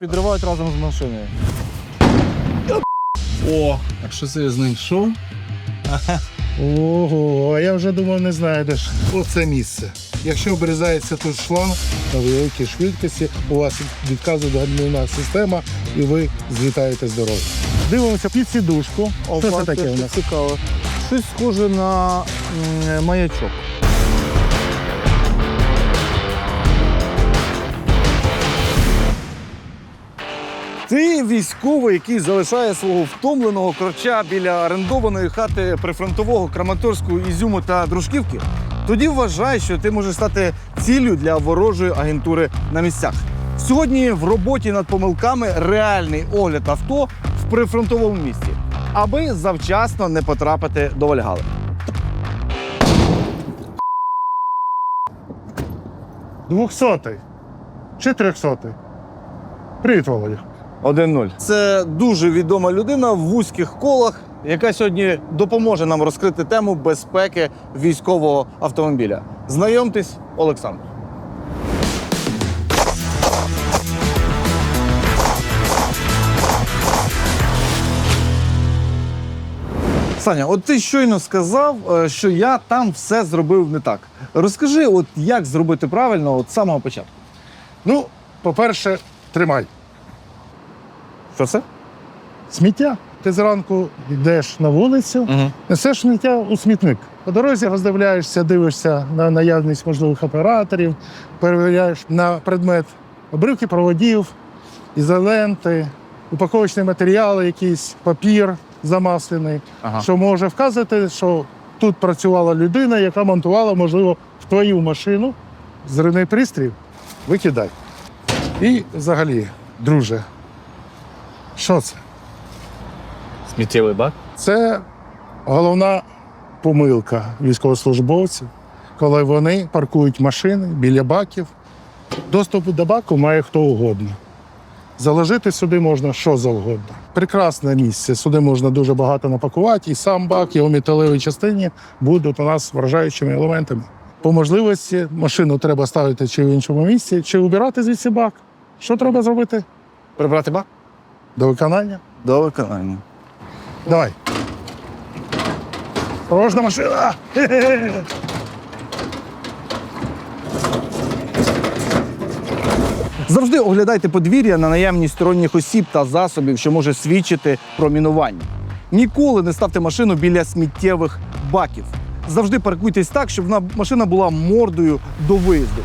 підривають разом з машиною. О, а що це я знайшов? Ого, а я вже думав, не знайдеш. Оце місце. Якщо обрізається тут шланг на великій швидкості, у вас відказує гальмівна система і ви злітаєте з дороги. Дивимося під сідушку. Що це таке у нас? Цікаво. Щось схоже на м, маячок. Ти військовий, який залишає свого втомленого корча біля орендованої хати прифронтового Краматорську, Ізюму та Дружківки. Тоді вважай, що ти можеш стати ціллю для ворожої агентури на місцях. Сьогодні в роботі над помилками реальний огляд авто в прифронтовому місті, аби завчасно не потрапити до Вальгали. Двохсотий чи трьохсотий. Привіт, Володя. 1-0. Це дуже відома людина в вузьких колах, яка сьогодні допоможе нам розкрити тему безпеки військового автомобіля. Знайомтесь, Олександр. Саня, от ти щойно сказав, е, що я там все зробив не так. Розкажи, от як зробити правильно от самого початку. Ну, по-перше, тримай. Що це? Сміття. Ти зранку йдеш на вулицю, Угу. несеш сміття у смітник. По дорозі роздивляєшся, дивишся на наявність можливих операторів, перевіряєш на предмет обривки проводів, ізоленти, упаковочні матеріали, якийсь папір замаслений, Ага. що може вказати, що тут працювала людина, яка монтувала, можливо, в твою машину зривний пристрій. Викидай. І взагалі, друже, що це? Сміттєвий бак. Це головна помилка військовослужбовців, коли вони паркують машини біля баків. Доступ до баку має хто угодно. Заложити сюди можна що завгодно. Прекрасне місце. Сюди можна дуже багато напакувати, і сам бак, його металевій частині будуть у нас вражаючими елементами. По можливості машину треба ставити чи в іншому місці, чи убирати звідси бак. Що треба зробити? Прибрати бак? До виконання. До виконання. Давай. Порожна машина! Завжди оглядайте подвір'я на наявність сторонніх осіб та засобів, що може свідчити про мінування. Ніколи не ставте машину біля сміттєвих баків. Завжди паркуйтесь так, щоб машина була мордою до виїзду.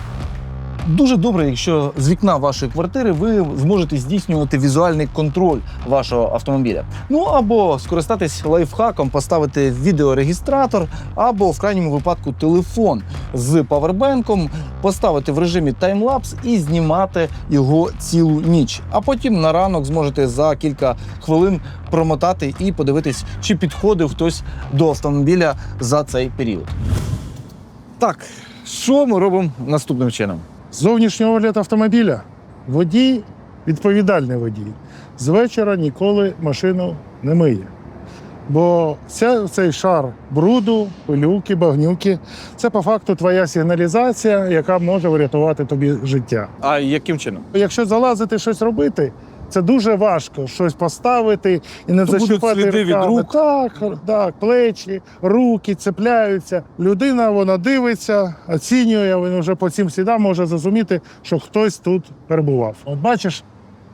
Дуже добре, якщо з вікна вашої квартири ви зможете здійснювати візуальний контроль вашого автомобіля. Ну або скористатись лайфхаком, поставити відеорегістратор, або в крайньому випадку телефон з павербенком, поставити в режимі таймлапс і знімати його цілу ніч. А потім на ранок зможете за кілька хвилин промотати і подивитись, чи підходив хтось до автомобіля за цей період. Так, що ми робимо наступним чином? Зовнішній огляд автомобіля. Водій, відповідальний водій, з вечора ніколи машину не миє. Бо ця, цей шар бруду, пилюки, багнюки це по факту твоя сигналізація, яка може врятувати тобі життя. А яким чином? Якщо залазити щось робити, це дуже важко щось поставити і не То будуть защіпати руками. Так, так, плечі, руки цепляються. Людина вона дивиться, оцінює. Він вже по цим слідам може зрозуміти, що хтось тут перебував. От бачиш,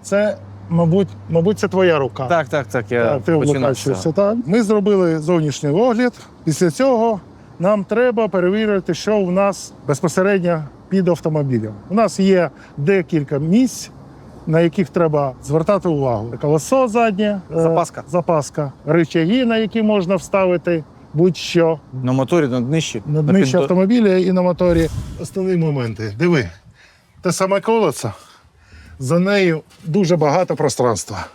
це, мабуть, мабуть, це твоя рука. Так, так, так. Я Так, ти облокачуєшся. Так. Ми зробили зовнішній огляд. Після цього нам треба перевірити, що у нас безпосередньо під автомобілем. У нас є декілька місць, на яких треба звертати увагу. Колесо заднє, е, Запаска. запаска, рычаги, на які можна вставити будь-що На моторі на днищі. на на днищі піддо- автомобіля і на моторі. Основні моменти. Диви, те саме колесо, за нею дуже багато пространства.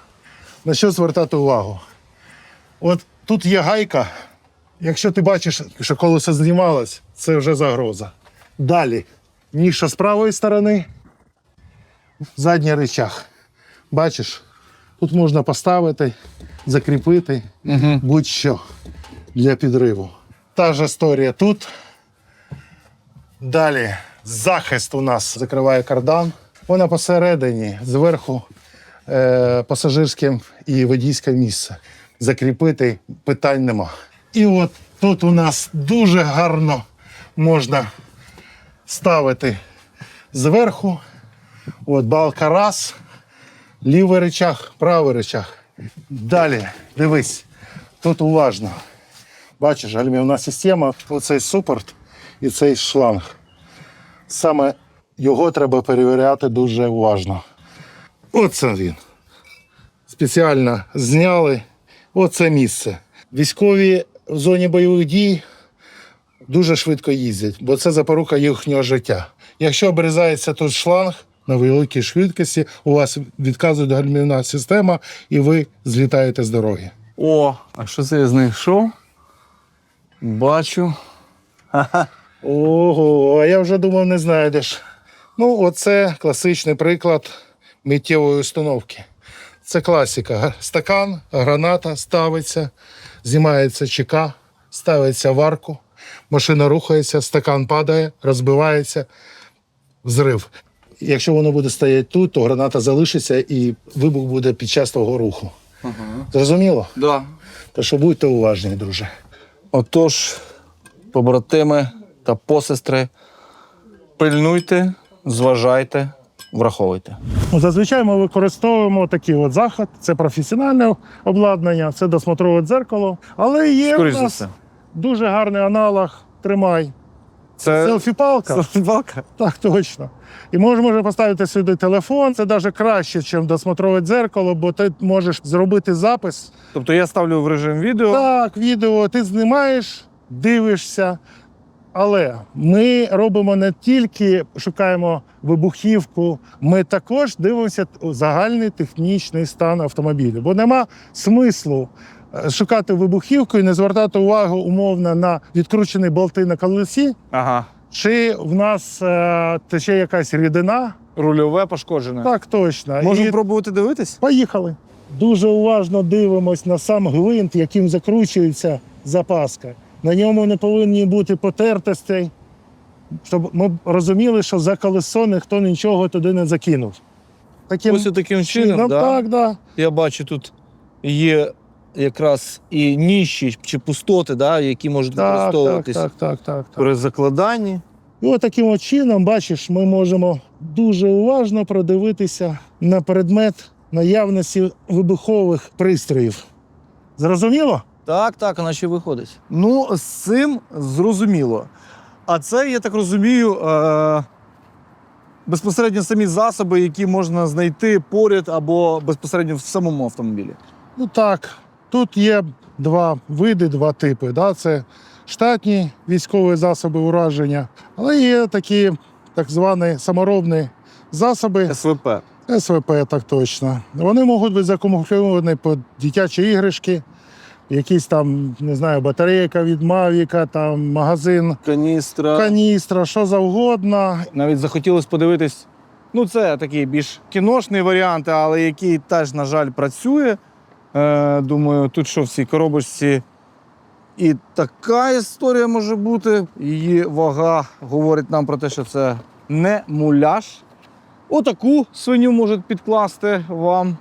На що звертати увагу? От тут є гайка. Якщо ти бачиш, що колесо знімалось, це вже загроза. Далі, ніша з правої сторони, задній рычаг. Бачиш, тут можна поставити, закріпити Мгм. будь-що для підриву. Та ж історія тут. Далі захист у нас закриває кардан. Вона посередині, зверху е, пасажирське і водійське місце. Закріпити питань нема. І от тут у нас дуже гарно можна ставити зверху. От балка раз, лівий речах, правий речах. Далі, дивись, тут уважно. Бачиш, гальмівна система, оцей супорт і цей шланг. Саме його треба перевіряти дуже уважно. Оце він. Спеціально зняли. Оце місце. Військові в зоні бойових дій дуже швидко їздять, бо це запорука їхнього життя. Якщо обрізається тут шланг на великій швидкості, у вас відказує гальмівна система, і ви злітаєте з дороги. О, а що це я знайшов? Бачу. Ого, а я вже думав, не знайдеш. Ну, оце класичний приклад миттєвої установки. Це класика. Стакан, граната ставиться, знімається ЧК, ставиться в арку, машина рухається, стакан падає, розбивається, взрив. Якщо воно буде стояти тут, то граната залишиться і вибух буде під час того руху. Зрозуміло? Да. То що будьте уважні, друже. Отож, побратими та посестри, пильнуйте, зважайте, враховуйте. Ну, Зазвичай ми використовуємо такий от заход. Це професіональне обладнання, це досмотрове дзеркало. Але є Скоріш у за нас все. дуже гарний аналог. Тримай. Це Селфі-палка. Селфі-палка? Так, точно. І можеш може поставити сюди телефон. Це навіть краще, ніж досмотрове дзеркало, бо ти можеш зробити запис. Тобто я ставлю в режим відео. Так, відео ти знімаєш, дивишся. Але ми робимо не тільки шукаємо вибухівку, ми також дивимося загальний технічний стан автомобіля. Бо нема смислу шукати вибухівку і не звертати увагу умовно на відкручені болти на колесі, Ага. чи в нас е, тече якась рідина. Рульове пошкоджене. Так точно. Можемо І пробувати дивитись? Поїхали. Дуже уважно дивимось на сам гвинт, яким закручується запаска. На ньому не повинні бути потертостей, щоб ми розуміли, що за колесо ніхто нічого туди не закинув. Таким Ось таким чином, да? так, да. я бачу, тут є якраз і ніші чи пустоти, да, які можуть Так, так, використовуватись так, так, так, так. при закладанні. І от таким от чином, бачиш, ми можемо дуже уважно продивитися на предмет наявності вибухових пристроїв. Зрозуміло? Так, так, вона ще виходить. Ну, з цим зрозуміло. А це, я так розумію, е- безпосередньо самі засоби, які можна знайти поряд або безпосередньо в самому автомобілі. Ну так, тут є два види, два типи. Да? Це штатні військові засоби ураження, але є такі так звані саморобні засоби СВП. СВП, так точно. Вони можуть бути закамуфльовані під дитячі іграшки, якісь там, не знаю, батарейка від Мавіка, там магазин, Каністра. каністра, що завгодно. Навіть захотілося подивитись. Ну, це такий більш кіношний варіант, але який теж, на жаль, працює. Е, думаю, тут що в цій коробочці. І така історія може бути. Її вага говорить нам про те, що це не муляж. Отаку свиню можуть підкласти вам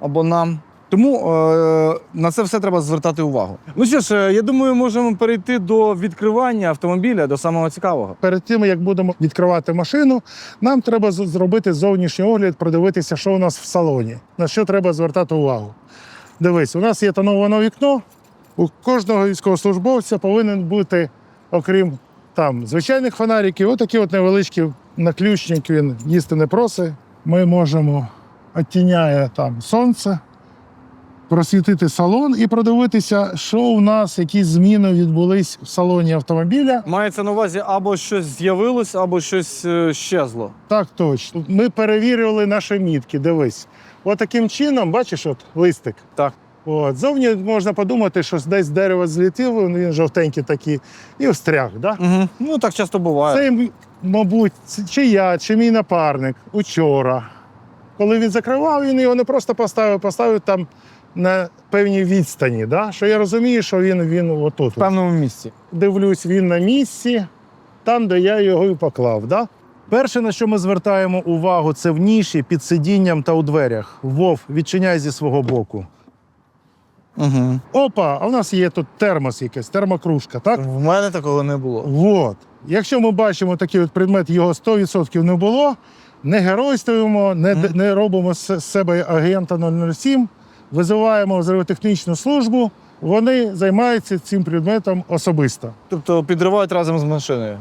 або нам. Тому е, на це все треба звертати увагу. Ну що ж, е, я думаю, можемо перейти до відкривання автомобіля, до самого цікавого. Перед тим, як будемо відкривати машину, нам треба зробити зовнішній огляд, продивитися, що у нас в салоні, на що треба звертати увагу. Дивись, у нас є тоноване вікно. У кожного військовослужбовця повинен бути, окрім там звичайних фонариків, отакі от невеличкі наключник, він їсти не просить. Ми можемо оттіняє там сонце, просвітити салон і продивитися, що у нас, які зміни відбулись в салоні автомобіля. Мається на увазі або щось з'явилось, або щось е, щезло. Так точно. Ми перевірили наші мітки. Дивись. От таким чином, бачиш, от листик. Так. От, зовні можна подумати, що десь дерево злетіло, він жовтенький такий, і встряг. Да? Угу. Ну так часто буває. Це, мабуть, чи я, чи мій напарник учора. Коли він закривав, він його не просто поставив, поставив там на певній відстані. Да? Що я розумію, що він, він отут. В певному місці. Дивлюсь, він на місці, там, де я його і поклав. Да? Перше, на що ми звертаємо увагу, це в ніші під сидінням та у дверях. Вов, відчиняй зі свого боку. Угу. Опа, а в нас є тут термос якийсь, термокружка, так? В мене такого не було. Вот. Якщо ми бачимо такий от предмет, його 100% не було, не геройствуємо, не, не робимо з себе агента 007, визиваємо взривотехнічну службу, вони займаються цим предметом особисто. Тобто підривають разом з машиною.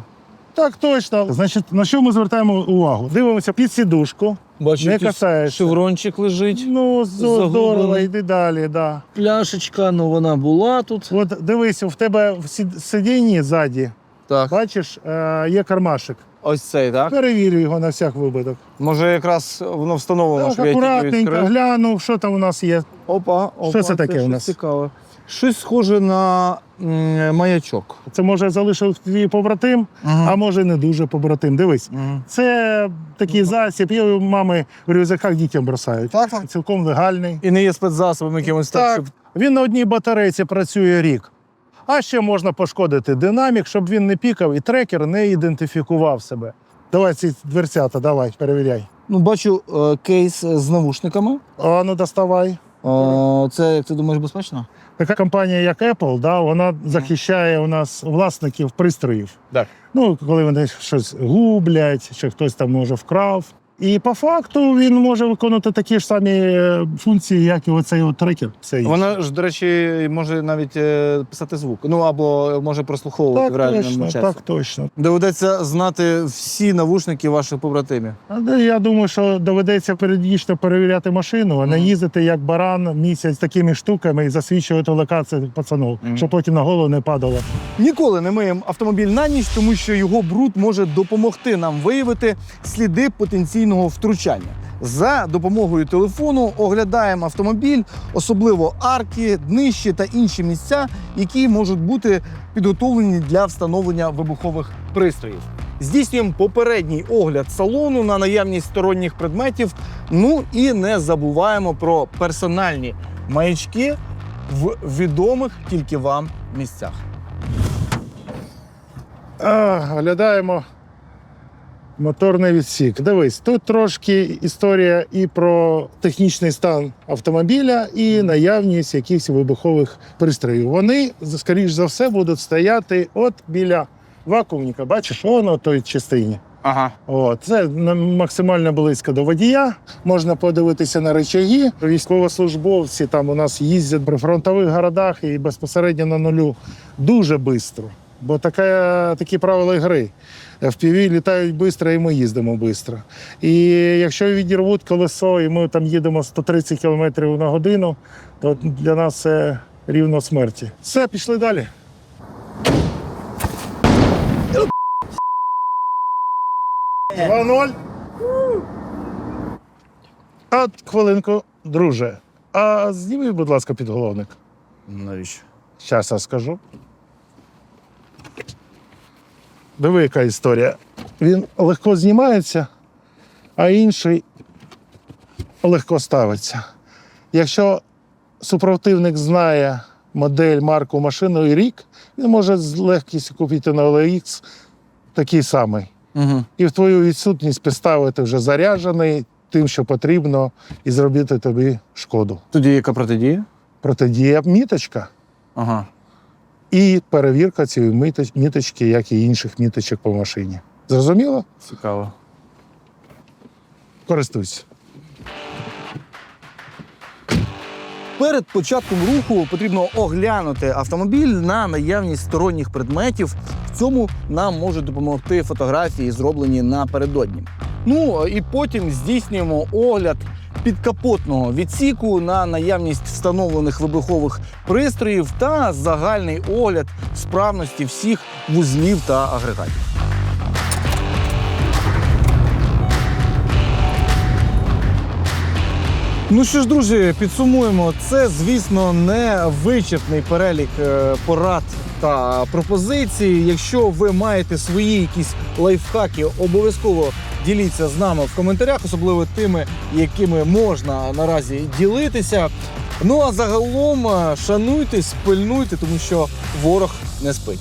Так точно. Значить, на що ми звертаємо увагу? Дивимося під сідушку. Бачу, Не касається. шеврончик лежить. Ну, здорово, йди далі. Да. Пляшечка, ну вона була тут. От дивись, в тебе в сидінні ззаді, Так. бачиш, е, є кармашик. Ось цей, так? Перевір його на всяк випадок. Може, якраз воно встановлено, Так, щоб я тільки акуратненько відкрив. глянув, що там у нас є. Опа, опа. Що це таке щось у нас? Цікаве. Щось схоже на м, маячок. Це може залишив твій побратим, а може не дуже побратим. Дивись, Мгм. це такий засіб, його мами в рюкзаках дітям бросають. Так, так. Цілком легальний. І не є спецзасобом якимось так, Так, щоб він на одній батарейці працює рік. А ще можна пошкодити динамік, щоб він не пікав і трекер не ідентифікував себе. Давай ці дверцята, давай, перевіряй. Ну, бачу е, кейс з навушниками. А ну доставай. Е, це, як ти думаєш, безпечно? Така компанія, як Apple, да, вона захищає у нас власників пристроїв. Так. Ну, коли вони щось гублять, чи хтось там може вкрав. І по факту він може виконувати такі ж самі е, функції, як і оцей от трекер. Все. Вона ж, до речі, може навіть е, писати звук. Ну або може прослуховувати так, в реальному точно, часі. так точно. Доведеться знати всі навушники ваших побратимів. Я думаю, що доведеться періодично перевіряти машину, а не Мгм. їздити як баран місяць такими штуками і засвідчувати локацію пацанов, Мгм. щоб потім на голову не падало. Ніколи не миємо автомобіль на ніч, тому що його бруд може допомогти нам виявити сліди потенційного втручання. За допомогою телефону оглядаємо автомобіль, особливо арки, днищі та інші місця, які можуть бути підготовлені для встановлення вибухових пристроїв. Здійснюємо попередній огляд салону на наявність сторонніх предметів. Ну і не забуваємо про персональні маячки в відомих тільки вам місцях. Оглядаємо моторний відсік. Дивись, тут трошки історія і про технічний стан автомобіля, і наявність якихось вибухових пристроїв. Вони, скоріш за все, будуть стояти от біля вакуумника. Бачиш, воно в той частині. Ага. От, це максимально близько до водія. Можна подивитися на речаги. Військовослужбовці там у нас їздять при фронтових городах і безпосередньо на нулю дуже швидко. Бо така, такі правила гри. FPV літають швидко, і ми їздимо швидко. І якщо відірвуть колесо, і ми там їдемо 130 км на годину, то для нас це рівно смерті. Все, пішли далі. Два ноль. А хвилинку, друже. А зніми, будь ласка, підголовник. Навіщо? Зараз я скажу. Диви, яка історія. Він легко знімається, а інший легко ставиться. Якщо супротивник знає модель, марку машини і рік, він може з легкістю купити на OLX такий самий. Угу. І в твою відсутність підставити вже заряджений тим, що потрібно, і зробити тобі шкоду. Тоді яка протидія? Протидія міточка Ага. І перевірка цієї міточки, як і інших міточок по машині. Зрозуміло? Цікаво. Користуйся. Перед початком руху потрібно оглянути автомобіль на наявність сторонніх предметів. В цьому нам можуть допомогти фотографії, зроблені напередодні. Ну і потім здійснюємо огляд підкапотного відсіку на наявність встановлених вибухових пристроїв та загальний огляд справності всіх вузлів та агрегатів. Ну що ж, друзі, підсумуємо. Це, звісно, не вичерпний перелік е, порад та пропозицій. Якщо ви маєте свої якісь лайфхаки, обов'язково діліться з нами в коментарях, особливо тими, якими можна наразі ділитися. Ну а загалом е, шануйтесь, пильнуйте, тому що ворог не спить.